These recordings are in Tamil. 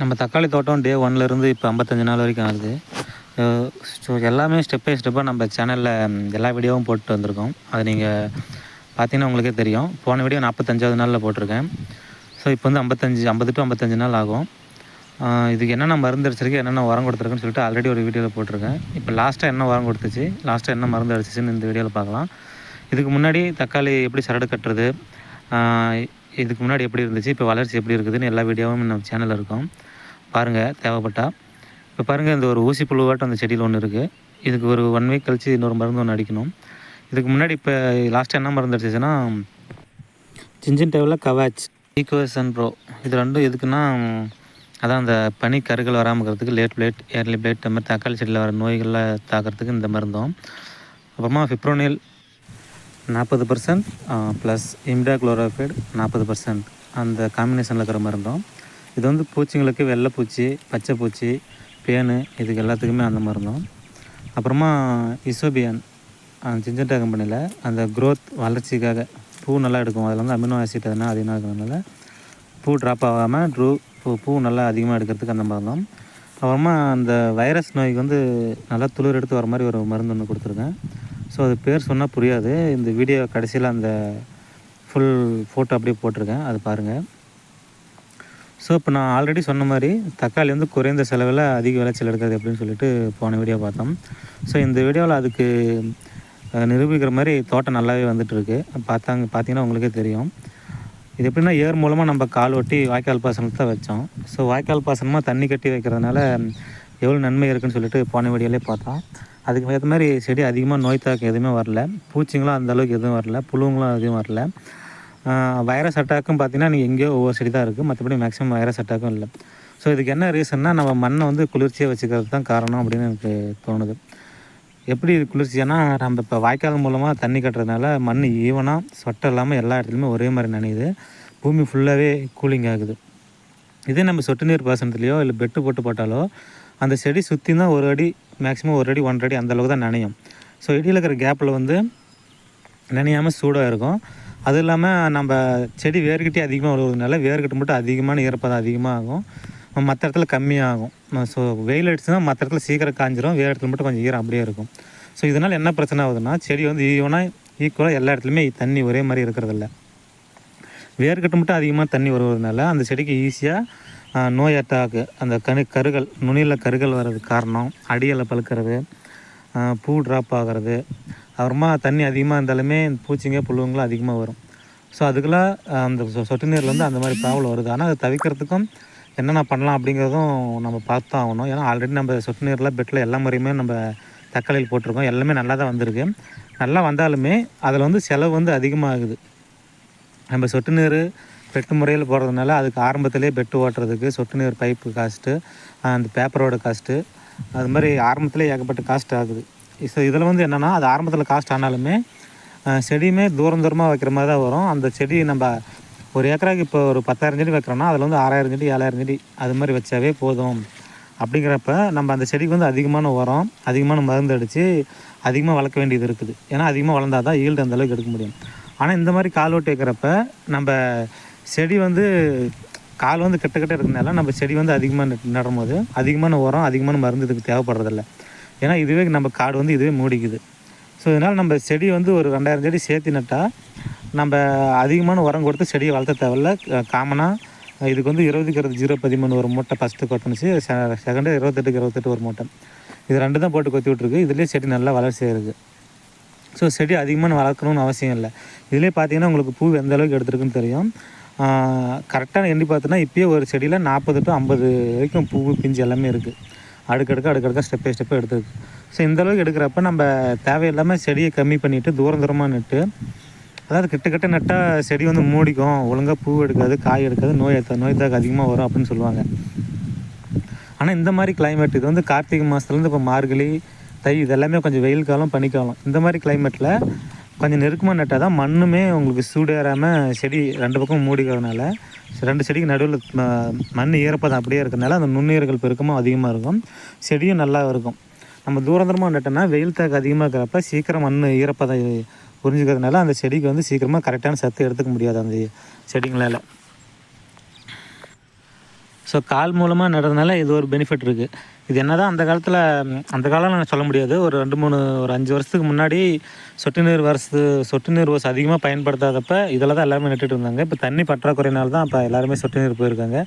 நம்ம தக்காளி தோட்டம் டே ஒன்லேருந்து இப்போ ஐம்பத்தஞ்சு நாள் வரைக்கும் ஆகுது. ஸோ எல்லாமே ஸ்டெப் பை ஸ்டெப்பாக நம்ம சேனலில் எல்லா வீடியோவும் போட்டு வந்திருக்கோம். அது நீங்கள் பார்த்தீங்கன்னா உங்களுக்கே தெரியும். போன வீடியோ நாற்பத்தஞ்சாவது நாளில் போட்டிருக்கேன். ஸோ இப்போ வந்து ஐம்பத்தஞ்சு ஐம்பது டு ஐம்பத்தஞ்சு நாள் ஆகும். இதுக்கு என்னென்ன மருந்து அடிச்சிருக்கு என்னென்ன உரம் கொடுத்துருக்குன்னு சொல்லிட்டு ஆல்ரெடி ஒரு வீடியோவில் போட்டிருக்கேன். இப்போ லாஸ்ட்டாக என்ன உரம் கொடுத்துச்சு லாஸ்ட்டாக என்ன மருந்து அடிச்சிச்சுன்னு இந்த வீடியோவில் பார்க்கலாம் இதுக்கு முன்னாடி தக்காளி எப்படி சரடு கட்டுறது இதுக்கு முன்னாடி எப்படி இருந்துச்சு இப்போ வளர்ச்சி எப்படி இருக்குதுன்னு எல்லா வீடியோவும் நம்ம சேனலில் இருக்கும். பாருங்கள் தேவைப்பட்டால் இப்போ பாருங்கள் இந்த ஒரு ஊசி புழுவாட்டம் அந்த செடியில் ஒன்று இருக்குது இதுக்கு ஒரு ஒன் வீக் கழித்து இன்னொரு மருந்து ஒன்று அடிக்கணும். இதுக்கு முன்னாடி இப்போ லாஸ்ட்டாக என்ன மருந்து அடிச்சிச்சுன்னா ஜிஞ்சின் டேவில் கவாச் ஈக்குவேசன் ப்ரோ இது ரெண்டும் எதுக்குன்னா அதான் அந்த பனி கருகள் வராமல் இருக்கிறதுக்கு லேட் பிளேட் ஏர்லி பிளேட் இந்த மாதிரி தக்காளி செடியில் வர நோய்களை தாக்கிறதுக்கு இந்த மருந்தும். அப்புறமா ஃபிப்ரோனில் நாற்பது பர்சன்ட் ப்ளஸ் இம்டா குளோரோஃபைடு நாற்பது பர்சன்ட் அந்த காம்பினேஷனில் இருக்கிற மருந்தும். இது வந்து பூச்சிங்களுக்கு வெள்ளைப்பூச்சி பச்சை பூச்சி பேனு இதுக்கு எல்லாத்துக்குமே அந்த மருந்தும். அப்புறமா இசோபியன் சிஞ்சட்டா கம்பெனியில் அந்த க்ரோத் வளர்ச்சிக்காக பூ நல்லா எடுக்கும். அதில் வந்து அமினோ ஆசிட் அதனால் அதிகமாக இருக்கிறதுனால பூ ட்ராப் ஆகாமல் ட்ரூ பூ பூ நல்லா அதிகமாக எடுக்கிறதுக்கு அந்த மருந்தும். அப்புறமா அந்த வைரஸ் நோய்க்கு வந்து நல்லா துளிர் எடுத்து வர மாதிரி ஒரு மருந்து ஒன்று கொடுத்துருக்கேன். ஸோ அது பேர் சொன்னால் புரியாது. இந்த வீடியோ கடைசியில் அந்த ஃபுல் ஃபோட்டோ அப்படியே போட்டிருக்கேன். அது பாருங்கள் ஸோ இப்போ நான் ஆல்ரெடி சொன்ன மாதிரி தக்காளி வந்து குறைந்த செலவில் அதிக விளைச்சல் எடுக்கிறது அப்படின்னு சொல்லிட்டு போன வீடியோ பார்த்தோம். ஸோ இந்த வீடியோவில் அதுக்கு நிரூபிக்கிற மாதிரி தோட்டம் நல்லாவே வந்துட்டுருக்கு. பார்த்தாங்க பார்த்தீங்கன்னா உங்களுக்கே தெரியும். இது எப்படின்னா ஏர் மூலமாக நம்ம கால் ஒட்டி வாய்க்கால் பாசனத்தை தான் வச்சோம். ஸோ வாய்க்கால் பாசனமாக தண்ணி கட்டி வைக்கிறதுனால எவ்வளோ நன்மை இருக்குன்னு சொல்லிட்டு போன வீடியோலே பார்த்தோம். அதுக்கு ஏற்ற மாதிரி செடி அதிகமாக நோய் தாக்கம் எதுவுமே வரல. பூச்சிங்களும் அந்தளவுக்கு எதுவும் வரல. புழுங்களும் எதுவும் வரல. வைரஸ் அட்டாக்கும் பார்த்தீங்கன்னா நீங்கள் எங்கேயோ ஒவ்வொரு செடி தான் இருக்குது மற்றபடி மேக்ஸிமம் வைரஸ் அட்டாக்கும் இல்லை. ஸோ இதுக்கு என்ன ரீசன்னா நம்ம மண்ணை வந்து குளிர்ச்சியாக வச்சுக்கிறது தான் காரணம் அப்படின்னு எனக்கு தோணுது. எப்படி இது குளிர்ச்சியானா நம்ம இப்போ வாய்க்கால் மூலமாக தண்ணி கட்டுறதுனால மண் ஈவனாக சொட்டை இல்லாமல் எல்லா இடத்துலையுமே ஒரே மாதிரி நனையுது. பூமி ஃபுல்லாகவே கூலிங் ஆகுது. இதே நம்ம சொட்டு நீர் பாசனத்துலேயோ இல்லை பெட்டு போட்டு போட்டாலோ அந்த செடி சுற்றி தான் ஒரு அடி மேக்ஸிமம் ஒரு அடி ஒன்றரை அடி அந்தளவுக்கு தான் நனையும். ஸோ இடியில் இருக்கிற கேப்பில் வந்து நனையாமல் சூடாக இருக்கும். அதுவும் இல்லாமல் நம்ம செடி வேர்கிட்டே அதிகமாக வருவதுனால வேர்கிட்ட மட்டும் அதிகமான ஈரப்பதம் அதிகமாக ஆகும் மற்ற இடத்துல கம்மியாகும். ஸோ வெயில் அடிச்சுன்னா மற்ற இடத்துல சீக்கிரம் காஞ்சிரும். வேறு இடத்துல மட்டும் கொஞ்சம் ஈரம் அப்படியே இருக்கும். ஸோ இதனால் என்ன பிரச்சனை ஆகுதுன்னா செடி வந்து ஈவனாக ஈக்குவலாக எல்லா இடத்துலையுமே தண்ணி ஒரே மாதிரி இருக்கிறதில்ல. வேர்கட்டு மட்டும் அதிகமாக தண்ணி வருவதனால அந்த செடிக்கு ஈஸியாக நோய் அட்டாக்கு அந்த கணு கருகள் நுனியில் கருகள் வர்றதுக்கு காரணம் அடியில் பழுக்கிறது பூ ட்ராப் ஆகிறது அப்புறமா தண்ணி அதிகமாக இருந்தாலுமே பூச்சிங்க புழுவுங்களும் அதிகமாக வரும். ஸோ அதுக்கெல்லாம் அந்த சொ- சொட்டு நீரில் வந்து அந்த மாதிரி ப்ராப்ளம் வருது. ஆனால் அதை தவிர்க்கிறதுக்கும் என்னென்ன பண்ணலாம் அப்படிங்கிறதும் நம்ம பார்த்து தான் ஆகணும். ஏன்னா ஆல்ரெடி நம்ம சொட்டு நீரில் பெட்டில் எல்லா முறையுமே நம்ம தக்காளியில் போட்டிருக்கோம். எல்லாமே நல்லா தான் வந்திருக்கு. நல்லா வந்தாலுமே அதில் வந்து செலவு வந்து அதிகமாகுது. நம்ம சொட்டு நீர் பெட்டு முறையில் போடுறதுனால அதுக்கு ஆரம்பத்திலே பெட்டு ஓட்டுறதுக்கு சொட்டு நீர் பைப்பு காஸ்ட்டு அந்த பேப்பரோட காஸ்ட்டு அது மாதிரி ஆரம்பத்திலே ஏகப்பட்ட காஸ்ட் ஆகுது. ஸோ இதில் வந்து என்னென்னா அது ஆரம்பத்தில் காஸ்ட் ஆனாலுமே செடியுமே தூரம் தூரமாக வைக்கிற மாதிரி தான் வரும். அந்த செடி நம்ம ஒரு ஏக்கராக்கு இப்போ ஒரு பத்தாயிரம் செடி வைக்கிறோன்னா அதில் வந்து ஆறாயிரம் செடி ஏழாயிரம் செடி அது மாதிரி வச்சாவே போதும். அப்படிங்கிறப்ப நம்ம அந்த செடிக்கு வந்து அதிகமான உரம் அதிகமான மருந்து அடித்து அதிகமாக வளர்க்க வேண்டியது இருக்குது. ஏன்னா அதிகமாக வளர்ந்தால் தான் ஈல்டு அந்த அளவுக்கு எடுக்க முடியும். ஆனால் இந்த மாதிரி கால் ஓட்டு வைக்கிறப்ப நம்ம செடி வந்து கால் வந்து கிட்ட கிட்ட இருக்கிறதுனால நம்ம செடி வந்து அதிகமாக நடும்போது அதிகமான உரம் அதிகமான மருந்து இதுக்கு தேவைப்படுறதில்ல. ஏன்னா இதுவே நம்ம காடு வந்து இதுவே மூடிக்குது. ஸோ இதனால் நம்ம செடி வந்து ஒரு ரெண்டாயிரம் செடி சேர்த்து நட்டால் நம்ம அதிகமான உரம் கொடுத்து செடியை வளர்த்த தேவையில்ல. காமனாக இதுக்கு வந்து இருபதுக்கு இருபது ஜீரோ பதிமூணு ஒரு மூட்டை ஃபஸ்ட்டு கொட்டணுச்சு செகண்டு இருபத்தெட்டுக்கு இருபத்தெட்டு ஒரு மூட்டை. இது ரெண்டு தான் போட்டு கொத்தி விட்ருக்கு இதுலேயே செடி நல்லா வளர்ச்சி இருக்குது ஸோ செடி அதிகமாக வளர்க்கணும்னு அவசியம் இல்லை. இதுலேயே பார்த்தீங்கன்னா உங்களுக்கு பூ எந்த அளவுக்கு எடுத்துருக்குன்னு தெரியும். கரெக்டான எண்ணி பார்த்தோன்னா இப்போயே ஒரு செடியில் நாற்பது டு ஐம்பது வரைக்கும் பூ பிஞ்சு எல்லாமே இருக்குது அடுக்கடுக்க அடுக்கடுக்க ஸ்டெப் பை ஸ்டெப்பாக எடுத்துருக்கு. ஸோ இந்தளவுக்கு எடுக்கிறப்ப நம்ம தேவையில்லாமல் செடியை கம்மி பண்ணிவிட்டு தூரம் தூரமாக நட்டு அதாவது கிட்ட கிட்ட நட்டால் செடி வந்து மூடிக்கும். ஒழுங்காக பூ எடுக்காது காய் எடுக்காது நோய் எத்த- நோய் தாக்கு அதிகமாக வரும் அப்படின்னு சொல்லுவாங்க. ஆனால் இந்த மாதிரி கிளைமேட் இது வந்து கார்த்திகை மாதத்துலேருந்து இப்போ மார்கழி தை இதெல்லாமே கொஞ்சம் வெயில் காலம் பனிக்காலம் இந்த மாதிரி கிளைமேட்டில் கொஞ்சம் நெருக்கமாக நட்டால் தான் மண்ணுமே உங்களுக்கு சூடேறாமல் செடி ரெண்டு பக்கம் மூடிக்கிறதுனால ரெண்டு செடிக்கு நடுவில் மண் ஈரப்பதம் அப்படியே இருக்கிறதுனால அந்த நுண்ணுயிர்கள் பெருக்கமும் அதிகமாக இருக்கும். செடியும் நல்லா இருக்கும். நம்ம தூரந்தரமாக நட்டோம்னா வெயில் தாக்கு அதிகமாக இருக்கிறப்ப சீக்கிரம் மண் ஈரப்பதம் புரிஞ்சுக்கிறதுனால அந்த செடிக்கு வந்து சீக்கிரமாக கரெக்டான சத்து எடுத்துக்க முடியாது அந்த செடிங்களால். ஸோ கால் மூலமாக நடுறதுனால இது ஒரு பெனிஃபிட் இருக்குது இது என்ன தான் அந்த காலத்தில் அந்த காலம் நான் சொல்ல முடியாது. ஒரு ரெண்டு மூணு ஒரு அஞ்சு வருஷத்துக்கு முன்னாடி சொட்டு நீர் வரசு சொட்டு நீர் வசதி அதிகமாக பயன்படுத்தாதப்ப இதில் தான் எல்லாருமே நட்டுட்டு இருந்தாங்க. இப்போ தண்ணி பற்றாக்குறையினால தான் இப்போ எல்லாருமே சொட்டு நீர் போயிருக்காங்க.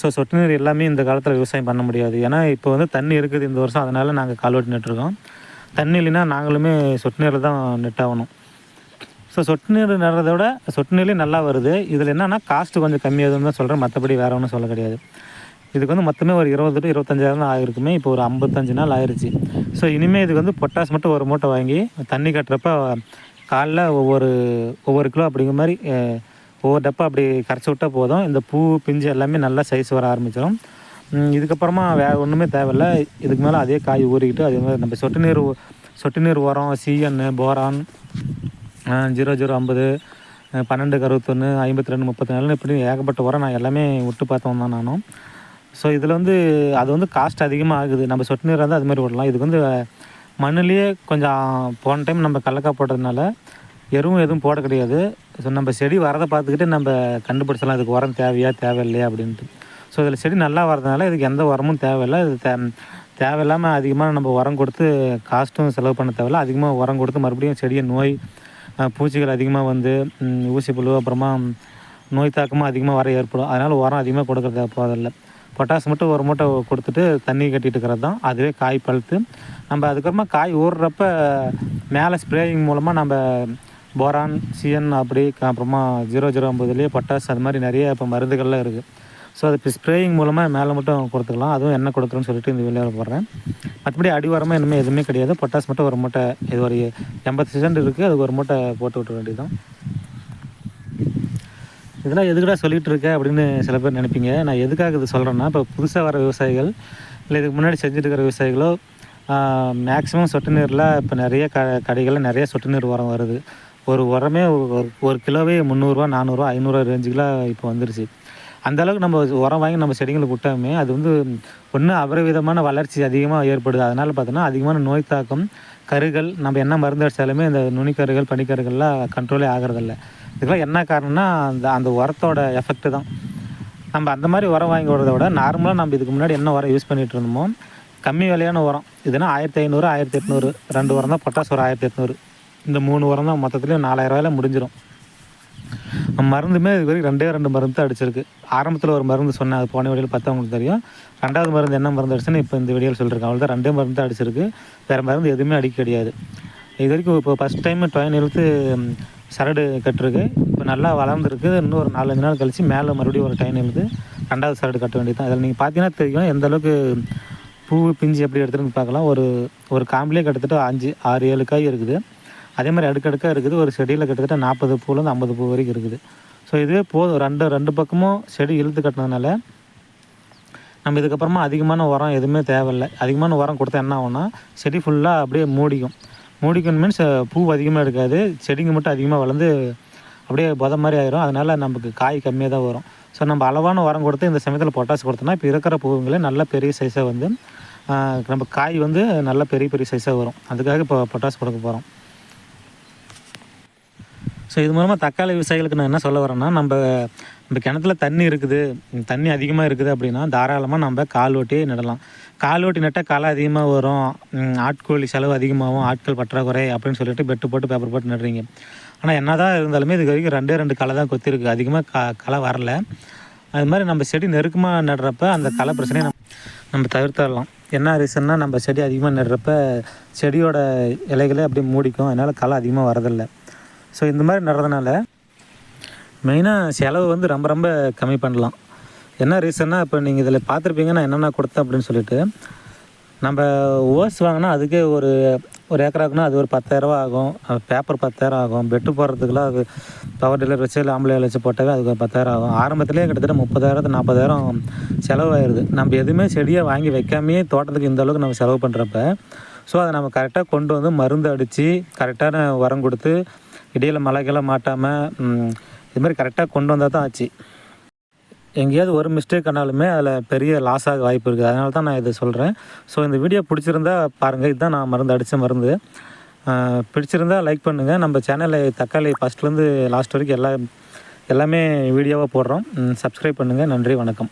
ஸோ சொட்டு நீர் எல்லாமே இந்த காலத்தில் விவசாயம் பண்ண முடியாது. ஏன்னா இப்போ வந்து தண்ணி இருக்குது இந்த வருஷம். அதனால் நாங்கள் கால்வெட்டி நட்டுருக்கோம். தண்ணி இல்லைன்னா நாங்களுமே சொட்டு நீரில் தான் நெட்டாகணும். ஸோ சொட்டு நீர் நடுறத விட சொட்டு நீர்லேயும் நல்லா வருது. இதில் என்னென்னா காஸ்ட்டு கொஞ்சம் கம்மியாகுதுன்னு தான் சொல்கிறேன் மற்றபடி வேறு ஒன்றும் சொல்ல கிடையாது. இதுக்கு வந்து மொத்தமே ஒரு இருபது டு இருபத்தஞ்சாயிரம் தான் ஆகிருக்குமே இப்போ ஒரு ஐம்பத்தஞ்சு நாள் ஆயிடுச்சு ஸோ இனிமேல் இதுக்கு வந்து பொட்டாஸ் மட்டும் ஒரு மூட்டை வாங்கி தண்ணி கட்டுறப்ப காலைல ஒவ்வொரு ஒவ்வொரு கிலோ அப்படிங்கிற மாதிரி ஒவ்வொரு டப்பா அப்படி கரைச்சி விட்டால் போதும். இந்த பூ பிஞ்சு எல்லாமே நல்லா சைஸ் வர ஆரம்பிச்சிடும் இதுக்கப்புறமா வேறு ஒன்றுமே தேவையில்ல. இதுக்கு மேலே அதே காய் ஊறிக்கிட்டு அதே மாதிரி நம்ம சொட்டு நீர் சொட்டு நீர் உரம் சிஎன் போரான் ஜீரோ ஜீரோ ஐம்பது பன்னெண்டு அறுபத்தொன்று ஐம்பத்தி ரெண்டு முப்பத்தி நாலு இப்படி ஏகப்பட்ட உரம் நான் எல்லாமே விட்டு பார்த்தோம் தான் நானும். ஸோ இதில் வந்து அது வந்து காஸ்ட் அதிகமாக ஆகுது நம்ம சொட்டு நீர் இருந்தால் அது மாதிரி விடலாம். இதுக்கு வந்து மண்ணுலேயே கொஞ்சம் போன டைம் நம்ம கடலக்காய் போடுறதுனால எருவும் எதுவும் போட கிடையாது. ஸோ நம்ம செடி வரதை பார்த்துக்கிட்டு நம்ம கண்டுபிடிச்சலாம். இதுக்கு உரம் தேவையா தேவையில்லையா அப்படின்ட்டு. ஸோ இதில் செடி நல்லா வரதுனால இதுக்கு எந்த உரமும் தேவையில்லை. இது தே தேவையில்லாமல் அதிகமாக நம்ம உரம் கொடுத்து காஸ்ட்டும் செலவு பண்ண தேவையில்ல. அதிகமாக உரம் கொடுத்து மறுபடியும் செடியை நோய் பூச்சிகள் அதிகமாக வந்து ஊசி புழு அப்புறமா நோய் தாக்கமும் அதிகமாக வர ஏற்படும். அதனால் உரம் அதிகமாக கொடுக்கறது போதில்லை பொட்டாஸ் மட்டும் ஒரு மூட்டை கொடுத்துட்டு தண்ணி கட்டிட்டு இருக்கிறது தான். அதுவே காய் பழுத்து. நம்ம அதுக்கப்புறமா காய் ஊறுறப்ப மேலே ஸ்ப்ரேயிங் மூலமாக நம்ம போரான் சிஎன் அப்படி அப்புறமா ஜீரோ ஜீரோ ஐம்பதுலேயே பொட்டாஸ் அது மாதிரி நிறைய இப்போ மருந்துகள்லாம் இருக்குது ஸோ அது இப்போ ஸ்ப்ரேயிங் மூலமாக மேலே மட்டும் கொடுத்துக்கலாம். அதுவும் என்ன கொடுக்குறோன்னு சொல்லிட்டு இந்த வெளியில் போடுறேன். மற்றபடி அடி உரமாக இனிமேல் எதுவுமே கிடையாது. பொட்டாஸ் மட்டும் ஒரு மூட்டை இது ஒரு எண்பது சென்ட் இருக்குது அதுக்கு ஒரு மூட்டை போட்டு விட்ட வேண்டியதான் இதெல்லாம் எதுக்குடா சொல்லிகிட்டு இருக்க அப்படின்னு சில பேர் நினைப்பீங்க. நான் எதுக்காக இது சொல்கிறேன்னா இப்போ புதுசாக வர விவசாயிகள் இல்லை இதுக்கு முன்னாடி செஞ்சுட்டு இருக்கிற விவசாயிகளோ மேக்ஸிமம் சொட்டு நீரில் இப்போ நிறைய க கடைகளில் நிறைய சொட்டு நீர் உரம் வருது. ஒரு உரமே ஒரு ஒரு கிலோவே முந்நூறுரூவா நானூறுரூவா ஐநூறுரூவா ரேஞ்சுக்கெலாம் இப்போ வந்துருச்சு. அந்த அளவுக்கு நம்ம உரம் வாங்கி நம்ம செடிங்களுக்கு விட்டாமே அது வந்து ஒன்று அபரிவிதமான வளர்ச்சி அதிகமாக ஏற்படுது. அதனால் பார்த்தோன்னா அதிகமான நோய் தாக்கம் கருகள் நம்ம என்ன மருந்து அடித்தாலுமே இந்த நுனிக்கருகள் பனிக்கருகள்லாம் கண்ட்ரோலே ஆகிறதில்ல. இதுக்கெல்லாம் என்ன காரணம்னா அந்த அந்த உரத்தோட எஃபெக்ட்டு தான். நம்ம அந்த மாதிரி உரம் வாங்கி விடுறத விட நார்மலாக நம்ம இதுக்கு முன்னாடி என்ன உரம் யூஸ் பண்ணிகிட்டு இருந்தோமோ கம்மி விலையான உரம். இதுனா ஆயிரத்தி ஐநூறு ஆயிரத்தி எட்நூறு ரெண்டு உரம் தான் பொட்டாஸ் ஒரு ஆயிரத்தி எட்நூறு. இந்த மூணு உரம் தான் மொத்தத்துலேயும் நாலாயிரம் ரூபாயில முடிஞ்சிடும் மருந்துமே இது வரைக்கும் ரெண்டே ரெண்டு மருந்து தான் அடிச்சிருக்கு. ஆரம்பத்தில் ஒரு மருந்து சொன்னேன் அது போன வீடியோவில் பார்த்தா உங்களுக்கு தெரியும். ரெண்டாவது மருந்து என்ன மருந்து அடிச்சுன்னு இப்போ இந்த வீடியோவில் சொல்லியிருக்கேன் அவ்வளோ தான் ரெண்டே மருந்து தான் அடிச்சிருக்கு. வேறு மருந்து எதுவுமே அடிக்க கிடையாது. இது வரைக்கும் இப்போ ஃபஸ்ட் டைம் ட்ரெயின் இழுத்து சரடு கட்டிருக்கு. இப்போ நல்லா வளர்ந்துருக்கு. இன்னும் ஒரு நாலஞ்சு நாள் கழிச்சு மேலே மறுபடியும் ஒரு டைன் இழுத்து ரெண்டாவது சரடு கட்ட வேண்டியது தான் அதில் நீங்கள் பார்த்தீங்கன்னா தெரியும் எந்த அளவுக்கு பூ பிஞ்சு எப்படி எடுத்துருந்து பார்க்கலாம். ஒரு ஒரு காம்பிலே கிட்டத்தட்ட அஞ்சு ஆறு ஏழு காய் இருக்குது. அதே மாதிரி அடுக்கடுக்காக இருக்குது. ஒரு செடியில் கிட்டத்தட்ட நாற்பது பூலேருந்து ஐம்பது பூ வரைக்கும் இருக்குது. ஸோ இதுவே போதும். ரெண்டு ரெண்டு பக்கமும் செடி இழுத்து கட்டினதுனால நம்ம இதுக்கப்புறமா அதிகமான உரம் எதுவுமே தேவையில்லை. அதிகமான உரம் கொடுத்தா என்ன ஆகும்னா செடி ஃபுல்லாக அப்படியே மூடிக்கும். மூடிக்கும் மீன்ஸ் பூ அதிகமாக எடுக்காது. செடிங்க மட்டும் அதிகமாக வளர்ந்து அப்படியே புத மாதிரி ஆயிரும். அதனால் நமக்கு காய் கம்மியாக தான் வரும். ஸோ நம்ம அளவான உரம் கொடுத்து இந்த சமயத்தில் பொட்டாசு கொடுத்தோம்னா இப்போ இருக்கிற பூவுங்களே நல்ல பெரிய சைஸாக வந்து நம்ம காய் வந்து நல்ல பெரிய பெரிய சைஸாக வரும். அதுக்காக இப்போ பொட்டாசு கொடுக்க போகிறோம் ஸோ இது மூலமாக தக்காளி விவசாயிகளுக்கு நான் என்ன சொல்ல வரேன்னா நம்ம நம்ம கிணத்துல தண்ணி இருக்குது தண்ணி அதிகமாக இருக்குது அப்படின்னா தாராளமாக நம்ம கால் ஓட்டி நடலாம். கால் ஓட்டி நட்டால் களை அதிகமாக வரும் ம், ஆட்கூலி செலவு அதிகமாகும் ஆட்கள் பற்றாக்குறை அப்படின்னு சொல்லிட்டு பெட்டு போட்டு பேப்பர் போட்டு நடுறீங்க. ஆனால் என்ன தான் இருந்தாலுமே இது வரைக்கும் ரெண்டே ரெண்டு களை தான் கொத்திருக்கு. அதிகமாக க களை வரல. அது மாதிரி நம்ம செடி நெருக்கமாக நடுறப்ப அந்த களை பிரச்சனையை நம்ம நம்ம தவிர்த்தரலாம் என்ன ரீசன்னா நம்ம செடி அதிகமாக நடுறப்ப செடியோட இலைகளே அப்படியே மூடிக்கும். அதனால் களை அதிகமாக வரதில்லை ஸோ இந்த மாதிரி நடுறதுனால மெயினாக செலவு வந்து ரொம்ப ரொம்ப கம்மி பண்ணலாம். என்ன ரீசன்னா இப்போ நீங்கள் இதில் பார்த்துருப்பீங்க நான் என்னென்ன கொடுத்தேன் அப்படின்னு சொல்லிட்டு நம்ம ஓஸ் வாங்கினா அதுக்கே ஒரு ஒரு ஏக்கராக்குனா அது ஒரு பத்தாயிரரூவா ஆகும். பேப்பர் பத்தாயிரம் ஆகும். பெட்டு போடுறதுக்குலாம் அது பவர் டீலர் வச்சு இல்லை ஆம்பளை வச்சு போட்டாவே அதுக்கு ஒரு பத்தாயிரம் ஆகும். ஆரம்பத்துலேயே கிட்டத்தட்ட முப்பதாயிரத்து நாற்பதாயிரம் செலவாயிடுது நம்ம எதுவுமே செடியை வாங்கி வைக்காமையே தோட்டத்துக்கு இந்த அளவுக்கு நம்ம செலவு பண்ணுறப்ப ஸோ அதை நம்ம கரெக்டாக கொண்டு வந்து மருந்து அடித்து கரெக்டான உரம் கொடுத்து இடையில மழைக்கெல்லாம் மாட்டாமல் இது மாதிரி கரெக்டாக கொண்டு வந்தால் தான் ஆச்சு. எங்கேயாவது ஒரு மிஸ்டேக் ஆனாலுமே அதில் பெரிய லாஸ் ஆக வாய்ப்பு இருக்குது. அதனால தான் நான் இதை சொல்கிறேன் ஸோ இந்த வீடியோ பிடிச்சிருந்தா பாருங்கள் இதுதான் நான் மருந்து அடித்த மருந்து. பிடிச்சிருந்தா லைக் பண்ணுங்கள் நம்ம சேனலில் தக்காளி ஃபஸ்ட்லேருந்து லாஸ்ட் வரைக்கும் எல்லா எல்லாமே வீடியோவாக போடுறோம். சப்ஸ்கிரைப் பண்ணுங்கள் நன்றி வணக்கம்.